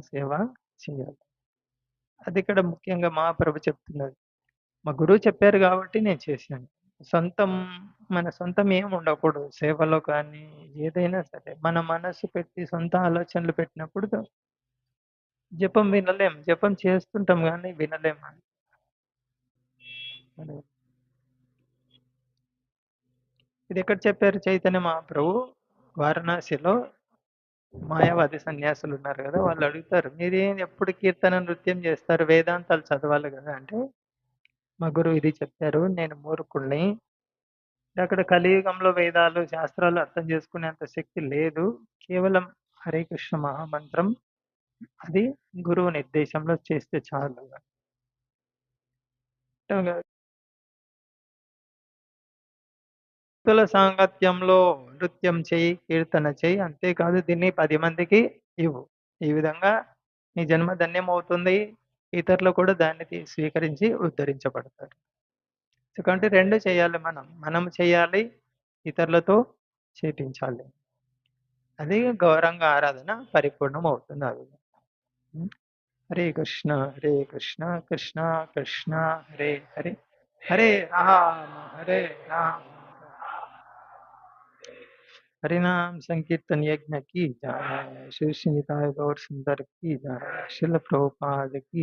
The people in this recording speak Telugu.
సేవ చేయాలి. అది ఇక్కడ ముఖ్యంగా మహాప్రభు చెప్తున్నది. మా గురువు చెప్పారు గాబట్టి నేను చేశాను. సొంతం మన సొంతం ఏమి ఉండకూడదు. సేవలో కానీ, ఏదైనా సరే. మన మనస్సు పెట్టి సొంత ఆలోచనలు పెట్టినప్పుడు జపం వినలేం. జపం చేస్తుంటాం గానీ వినలేం. మనం ఇదెక్కడ చెప్పారు చైతన్య మహాప్రభు? వారణాసిలో మాయావాది సన్యాసులున్నారు కదా వాళ్ళు అడుగుతారు. మీరేం ఎప్పుడు కీర్తన, నృత్యం చేస్తారు వేదాంతాలు చదవాలి కదా అంటే, మా గురువు ఇది చెప్పారు. నేను మూర్ఖుడిని. అక్కడ కలియుగంలో వేదాలు, శాస్త్రాలు అర్థం చేసుకునేంత శక్తి లేదు. కేవలం హరే కృష్ణ మహామంత్రం అది గురువు నిర్దేశంలో చేస్తే చాలు. భక్తుల సాంగత్యంలో నృత్యం చేయి కీర్తన చేయి అంతేకాదు దీన్ని పది మందికి ఇవ్వు. ఈ విధంగా నీ జన్మ ధన్యమవుతుంది. ఇతరులు కూడా దాన్ని స్వీకరించి ఉద్ధరించబడతారు. ఎందుకంటే రెండు చేయాలి మనం. మనం చేయాలి, ఇతరులతో చేపించాలి. అది గౌరంగ ఆరాధన పరిపూర్ణమవుతుంది ఆ విధంగా. హరే కృష్ణ, హరే కృష్ణ, కృష్ణ కృష్ణ హరే హరే, హరే రామ, హరే రామ हरिनाम संकीर्तन यज्ञ की जाए शिव निकाय गौर सुंदर की जाए शिल प्रभुपाद की